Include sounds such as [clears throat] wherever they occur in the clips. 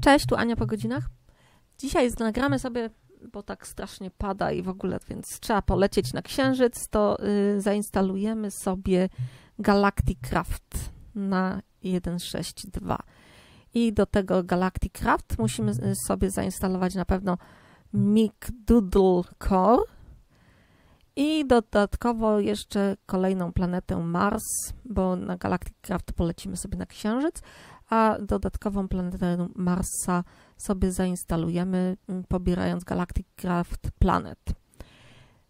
Cześć, tu Ania po godzinach. Dzisiaj nagramy sobie, bo tak strasznie pada i w ogóle, więc trzeba polecieć na Księżyc, to y, zainstalujemy sobie Galacticraft na 1.6.2. I do tego Galacticraft musimy y, sobie zainstalować na pewno Mic Doodle Core i dodatkowo jeszcze kolejną planetę Mars, bo na Galacticraft polecimy sobie na Księżyc, a dodatkową planetę Marsa sobie zainstalujemy, mm, pobierając Galactic Craft Planet.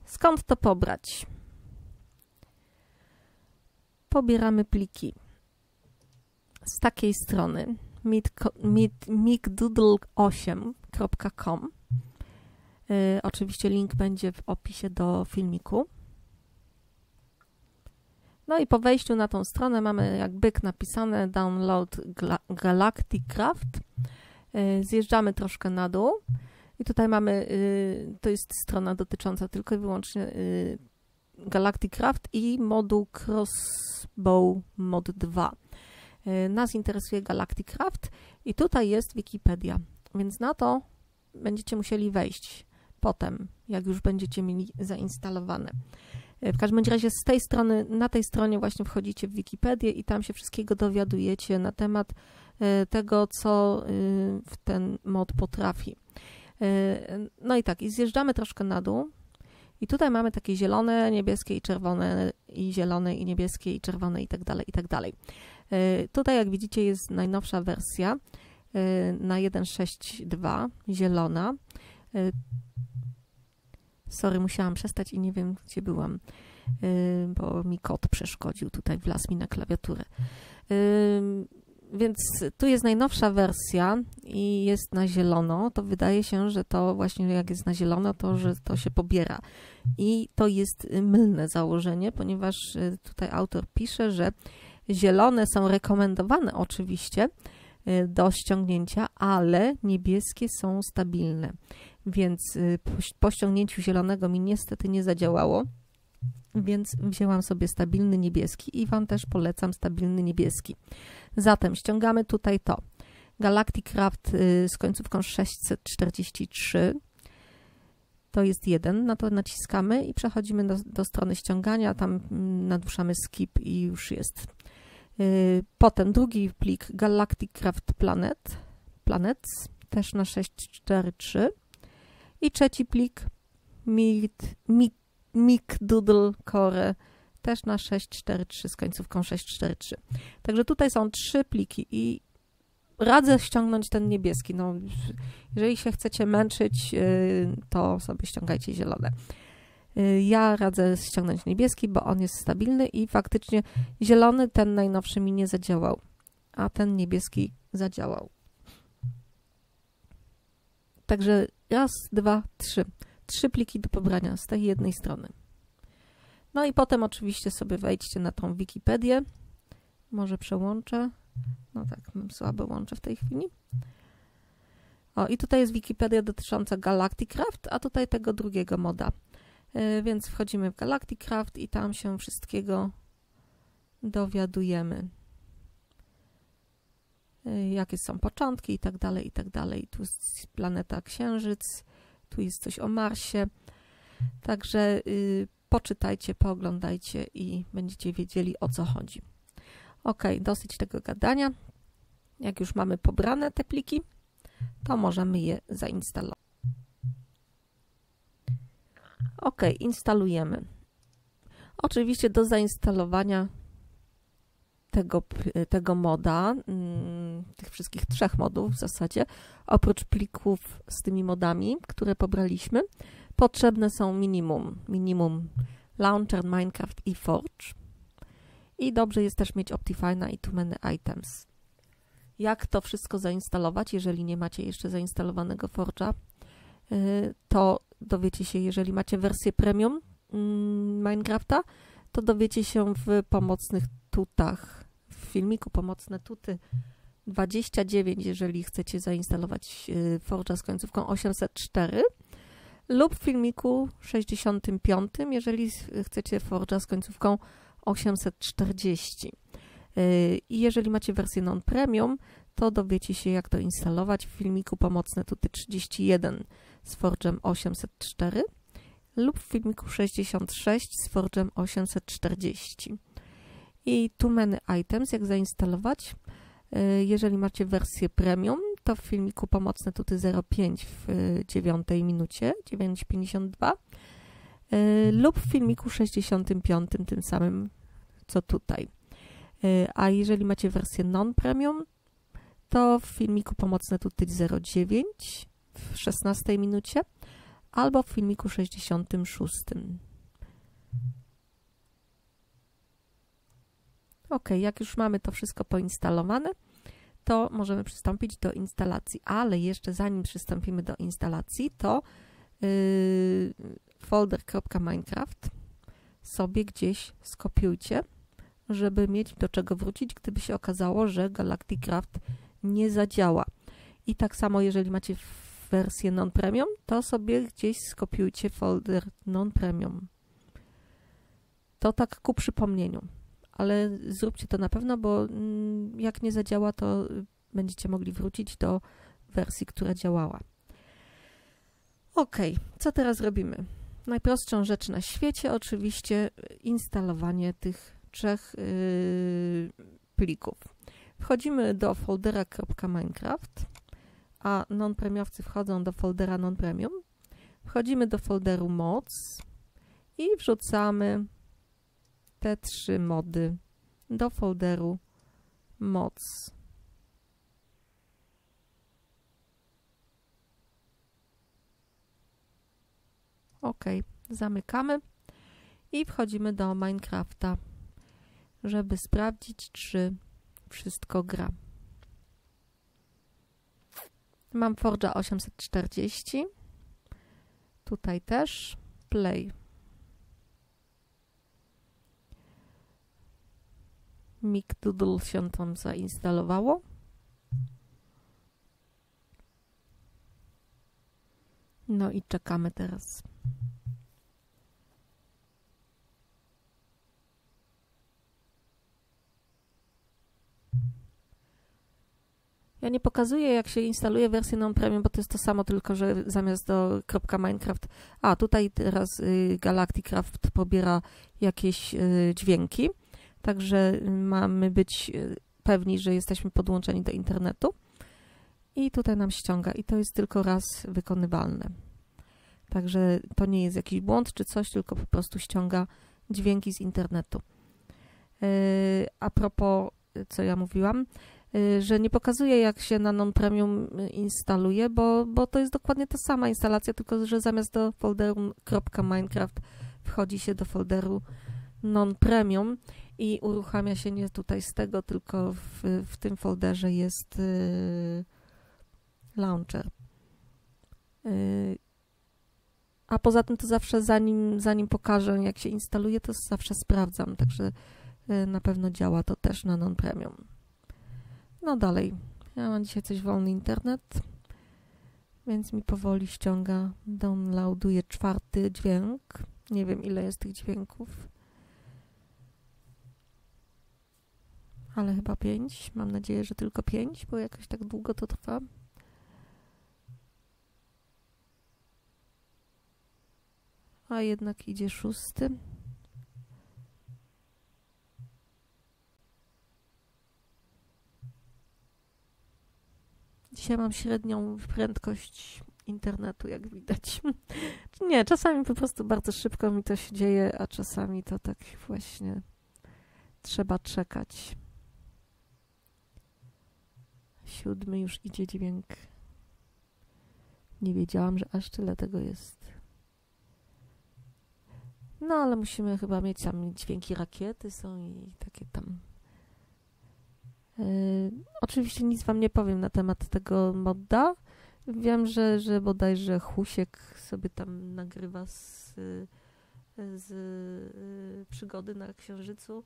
Skąd to pobrać? Pobieramy pliki z takiej strony micdoodle8.com. Yy, oczywiście link będzie w opisie do filmiku. No i po wejściu na tą stronę mamy jak byk napisane download Galacticraft. Y, zjeżdżamy troszkę na dół i tutaj mamy, y, to jest strona dotycząca tylko i wyłącznie y, Galacticraft i moduł Crossbow Mod 2. Nas interesuje Galacticraft i tutaj jest Wikipedia, więc na to będziecie musieli wejść potem, jak już będziecie mieli zainstalowane. W każdym razie z tej strony, na tej stronie właśnie wchodzicie w Wikipedię i tam się wszystkiego dowiadujecie na temat e, tego, co e, ten mod potrafi. E, no i tak, i zjeżdżamy troszkę na dół. I tutaj mamy takie zielone, niebieskie i czerwone, i zielone, i niebieskie, i czerwone, i tak dalej, i tak dalej. Tutaj, jak widzicie, jest najnowsza wersja na 1.6.2, zielona. Sorry, musiałam przestać i nie wiem, gdzie byłam, y, bo mi kot przeszkodził tutaj, wlazł mi na klawiaturę. Y, więc tu jest najnowsza wersja i jest na zielono, to wydaje się, że to właśnie jak jest na zielono, to że to się pobiera. I to jest mylne założenie, ponieważ y, tutaj autor pisze, że zielone są rekomendowane oczywiście do ściągnięcia, ale niebieskie są stabilne więc y, po ściągnięciu zielonego mi niestety nie zadziałało, więc wzięłam sobie stabilny niebieski i Wam też polecam stabilny niebieski. Zatem ściągamy tutaj to. Galactic Craft y, z końcówką 643. To jest jeden, na to naciskamy i przechodzimy do, do strony ściągania, tam mm, naduszamy skip i już jest. Y, potem drugi plik Galactic Craft Planet, Planets, też na 643. I trzeci plik Mic, Doodle Core też na 643 z końcówką 643. Także tutaj są trzy pliki i radzę ściągnąć ten niebieski. No, jeżeli się chcecie męczyć, y, to sobie ściągajcie zielone. Y, ja radzę ściągnąć niebieski, bo on jest stabilny i faktycznie zielony, ten najnowszy mi nie zadziałał, a ten niebieski zadziałał. Także raz, dwa, trzy. Trzy pliki do pobrania z tej jednej strony. No i potem oczywiście sobie wejdźcie na tą Wikipedię. Może przełączę. No tak, mam słabe łącze w tej chwili. O, i tutaj jest Wikipedia dotycząca Galacticraft, a tutaj tego drugiego moda. Yy, więc wchodzimy w Galacticraft i tam się wszystkiego dowiadujemy. Y, jakie są początki i tak dalej, i tak. Tu jest planeta Księżyc, tu jest coś o Marsie. Także y, poczytajcie, pooglądajcie i będziecie wiedzieli o co chodzi. Ok, dosyć tego gadania. Jak już mamy pobrane te pliki, to możemy je zainstalować. Ok, instalujemy. Oczywiście do zainstalowania tego, tego moda, mm, tych wszystkich trzech modów w zasadzie, oprócz plików z tymi modami, które pobraliśmy, potrzebne są minimum, minimum Launcher, Minecraft i Forge. I dobrze jest też mieć Optifine'a i Too Many Items. Jak to wszystko zainstalować, jeżeli nie macie jeszcze zainstalowanego Forge'a, y, to dowiecie się, jeżeli macie wersję premium mm, Minecrafta, to dowiecie się w pomocnych tutach, w filmiku pomocne tuty 29, jeżeli chcecie zainstalować y, Forge'a z końcówką 804 lub w filmiku 65, jeżeli chcecie Forge'a z końcówką 840. Y, I jeżeli macie wersję non-premium, to dowiecie się, jak to instalować w filmiku Pomocne Tuty 31 z Forge'em 804 lub w filmiku 66 z Forge'em 840. I Too Many Items, jak zainstalować. Y, jeżeli macie wersję premium, to w filmiku Pomocne Tuty 05 w 9 minucie, 9.52 y, lub w filmiku 65, tym samym co tutaj. Y, a jeżeli macie wersję non-premium, to w filmiku Pomocne Tuty 09 w 16 minucie albo w filmiku 66. Ok, jak już mamy to wszystko poinstalowane, to możemy przystąpić do instalacji. Ale jeszcze zanim przystąpimy do instalacji, to yy, folder.minecraft sobie gdzieś skopiujcie, żeby mieć do czego wrócić, gdyby się okazało, że Galacticraft nie zadziała. I tak samo, jeżeli macie wersję non-premium, to sobie gdzieś skopiujcie folder non-premium. To tak ku przypomnieniu ale zróbcie to na pewno, bo mm, jak nie zadziała, to będziecie mogli wrócić do wersji, która działała. Ok, co teraz robimy? Najprostszą rzecz na świecie oczywiście instalowanie tych trzech yy, plików. Wchodzimy do foldera .minecraft, a non-premiowcy wchodzą do foldera non-premium. Wchodzimy do folderu mods i wrzucamy te trzy mody do folderu moc. OK, zamykamy i wchodzimy do Minecrafta, żeby sprawdzić, czy wszystko gra. Mam Forge'a 840. Tutaj też. Play. Doodle się tam zainstalowało. No i czekamy teraz. Ja nie pokazuję, jak się instaluje wersję non-premium, bo to jest to samo, tylko że zamiast do .minecraft... A, tutaj teraz y, Galacticraft pobiera jakieś y, dźwięki. Także mamy być e, pewni, że jesteśmy podłączeni do internetu. I tutaj nam ściąga i to jest tylko raz wykonywalne. Także to nie jest jakiś błąd czy coś, tylko po prostu ściąga dźwięki z internetu. E, a propos, co ja mówiłam, e, że nie pokazuje jak się na non-premium instaluje, bo, bo to jest dokładnie ta sama instalacja, tylko że zamiast do folderu .minecraft wchodzi się do folderu non-premium i uruchamia się nie tutaj z tego, tylko w, w tym folderze jest y, launcher. Y, a poza tym to zawsze zanim, zanim pokażę jak się instaluje, to zawsze sprawdzam, także y, na pewno działa to też na non-premium. No dalej, ja mam dzisiaj coś wolny internet, więc mi powoli ściąga, downloaduje czwarty dźwięk. Nie wiem ile jest tych dźwięków. Ale chyba pięć. Mam nadzieję, że tylko pięć, bo jakoś tak długo to trwa. A jednak idzie szósty. Dzisiaj mam średnią prędkość internetu, jak widać. [laughs] Nie, czasami po prostu bardzo szybko mi to się dzieje, a czasami to tak właśnie trzeba czekać. Siódmy już idzie dźwięk. Nie wiedziałam, że aż tyle tego jest. No, ale musimy chyba mieć tam dźwięki rakiety są i takie tam. Yy, oczywiście nic wam nie powiem na temat tego modda. Wiem, że, że bodajże Husiek sobie tam nagrywa z, z y, przygody na Księżycu,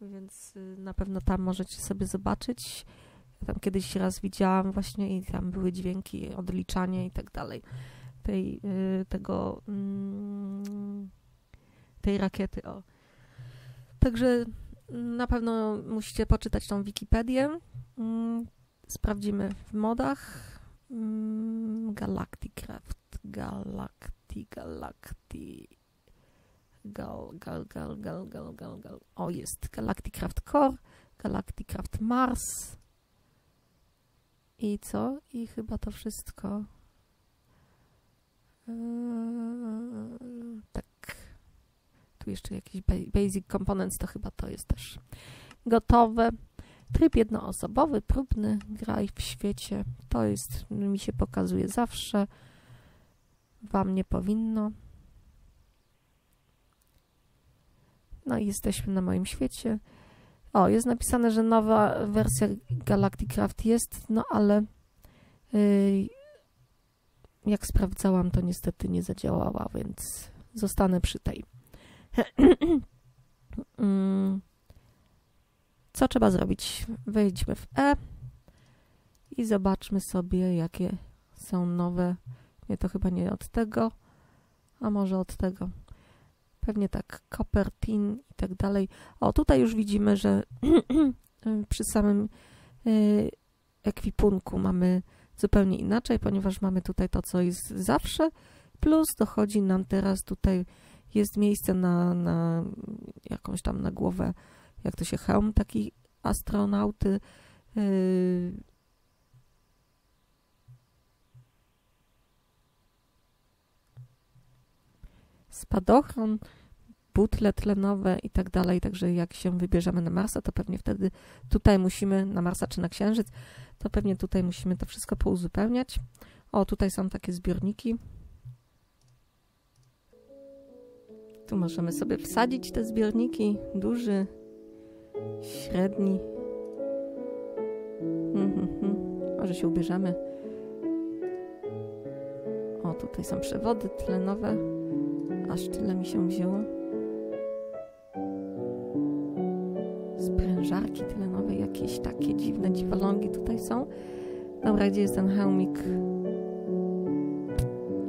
więc na pewno tam możecie sobie zobaczyć. Tam kiedyś raz widziałam właśnie i tam były dźwięki, odliczanie i tak dalej. Tej, y, tego, mm, tej rakiety, o. Także na pewno musicie poczytać tą Wikipedię. Mm, sprawdzimy w modach. Mm, Galacticraft, Galacti, Galacti, Gal, Gal, Gal, Gal, Gal, Gal, Gal. O, jest Galacticraft Core, Galacticraft Mars. I co? I chyba to wszystko. Eee, tak. Tu jeszcze jakiś basic components, to chyba to jest też gotowe. Tryb jednoosobowy, próbny, graj w świecie. To jest, mi się pokazuje zawsze. Wam nie powinno. No i jesteśmy na moim świecie. O, jest napisane, że nowa wersja Galacticraft jest, no ale yy, jak sprawdzałam, to niestety nie zadziałała, więc zostanę przy tej. [clears throat] mm. Co trzeba zrobić? Wejdźmy w E i zobaczmy sobie, jakie są nowe. Nie, to chyba nie od tego, a może od tego. Pewnie tak, copper, tin i tak dalej. O, tutaj już widzimy, że [clears throat] przy samym y, ekwipunku mamy zupełnie inaczej, ponieważ mamy tutaj to, co jest zawsze, plus dochodzi nam teraz tutaj, jest miejsce na, na jakąś tam na głowę jak to się hełm taki astronauty. Yy, spadochron, butle tlenowe i tak dalej. Także jak się wybierzemy na Marsa, to pewnie wtedy tutaj musimy, na Marsa czy na Księżyc, to pewnie tutaj musimy to wszystko pouzupełniać. O, tutaj są takie zbiorniki. Tu możemy sobie wsadzić te zbiorniki. Duży, średni. Mhm. Może się ubierzemy. O, tutaj są przewody tlenowe. Aż tyle mi się wzięło. Sprężarki tlenowe, jakieś takie dziwne dziwolągi tutaj są. Dobra, gdzie jest ten hełmik?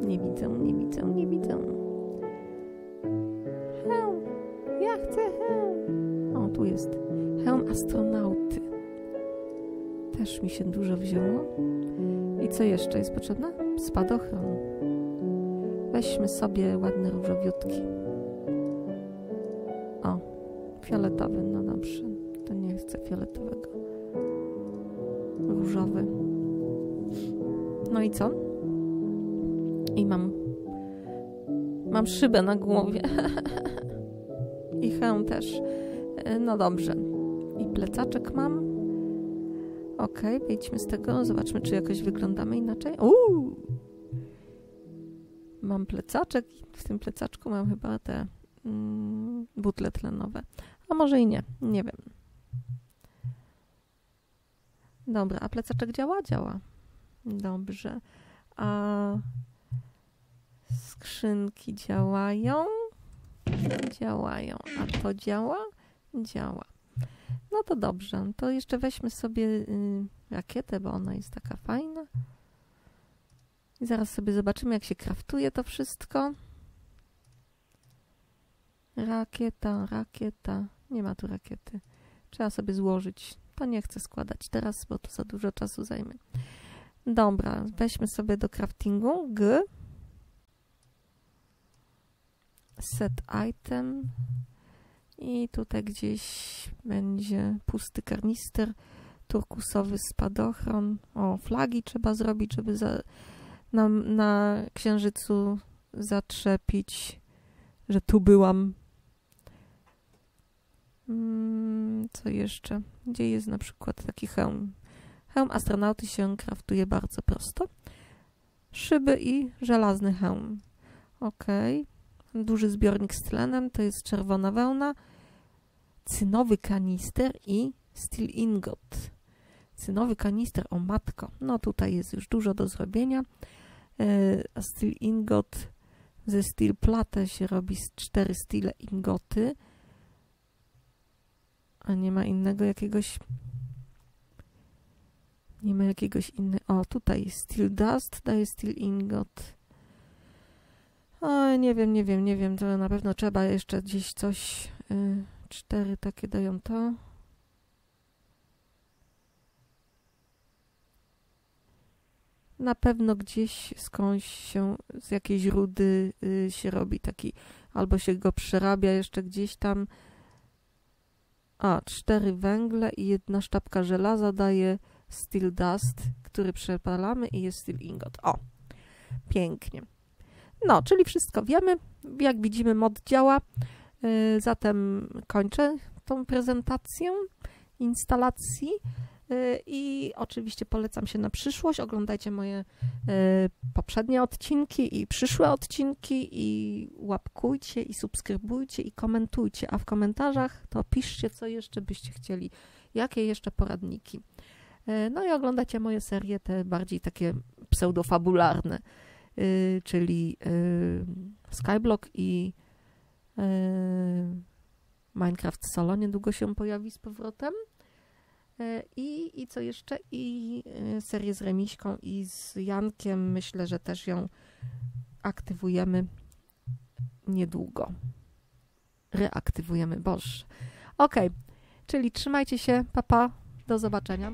Nie widzę, nie widzę, nie widzę. Hełm! Ja chcę hełm! O, tu jest. Hełm astronauty. Też mi się dużo wzięło. I co jeszcze jest potrzebne? Spadochron. Weźmy sobie ładny różowiutki. O, fioletowy, no dobrze. Chcę fioletowego. Różowy. No i co? I mam mam szybę na głowie. [laughs] I hełm też. E, no dobrze i plecaczek mam. Ok, wyjdźmy z tego, zobaczmy, czy jakoś wyglądamy inaczej. Uuu! Mam plecaczek w tym plecaczku mam chyba te mm, butle tlenowe. A może i nie, nie wiem. Dobra, a plecaczek działa? Działa. Dobrze. A skrzynki działają? Działają. A to działa? Działa. No to dobrze. To jeszcze weźmy sobie y, rakietę, bo ona jest taka fajna. I zaraz sobie zobaczymy, jak się kraftuje to wszystko. Rakieta, rakieta. Nie ma tu rakiety. Trzeba sobie złożyć. To nie chcę składać teraz, bo to za dużo czasu zajmie. Dobra, weźmy sobie do craftingu G. Set item. I tutaj gdzieś będzie pusty karnister, turkusowy spadochron. O, flagi trzeba zrobić, żeby za, na, na księżycu zatrzepić, że tu byłam. Hmm, co jeszcze? Gdzie jest na przykład taki hełm? Hełm astronauty się kraftuje bardzo prosto. Szyby i żelazny hełm. Ok. Duży zbiornik z tlenem, to jest czerwona wełna cynowy kanister i steel ingot. Cynowy kanister, o matko, no tutaj jest już dużo do zrobienia. E, steel ingot ze steel platę się robi z cztery steel ingoty. A nie ma innego jakiegoś nie ma jakiegoś innego. O, tutaj steel dust, daje steel ingot. O, nie wiem, nie wiem, nie wiem. To na pewno trzeba jeszcze gdzieś coś y, Cztery takie dają to. na pewno gdzieś skądś się, z jakiejś rudy y, się robi taki, albo się go przerabia jeszcze gdzieś tam. A, cztery węgle i jedna sztabka żelaza daje steel dust, który przepalamy i jest steel ingot. O, pięknie. No, czyli wszystko wiemy. Jak widzimy, mod działa. Y, zatem kończę tą prezentację instalacji. Y, I oczywiście polecam się na przyszłość. Oglądajcie moje y, poprzednie odcinki i przyszłe odcinki i łapkujcie i subskrybujcie i komentujcie. A w komentarzach to piszcie, co jeszcze byście chcieli, jakie jeszcze poradniki. Y, no i oglądajcie moje serie, te bardziej takie pseudofabularne, czyli Skyblock i Minecraft Solo niedługo się pojawi z powrotem. E, I, I co jeszcze? I e, serię z Remiśką i z Jankiem. Myślę, że też ją aktywujemy niedługo. Reaktywujemy, boż. Ok, czyli trzymajcie się, papa, do zobaczenia.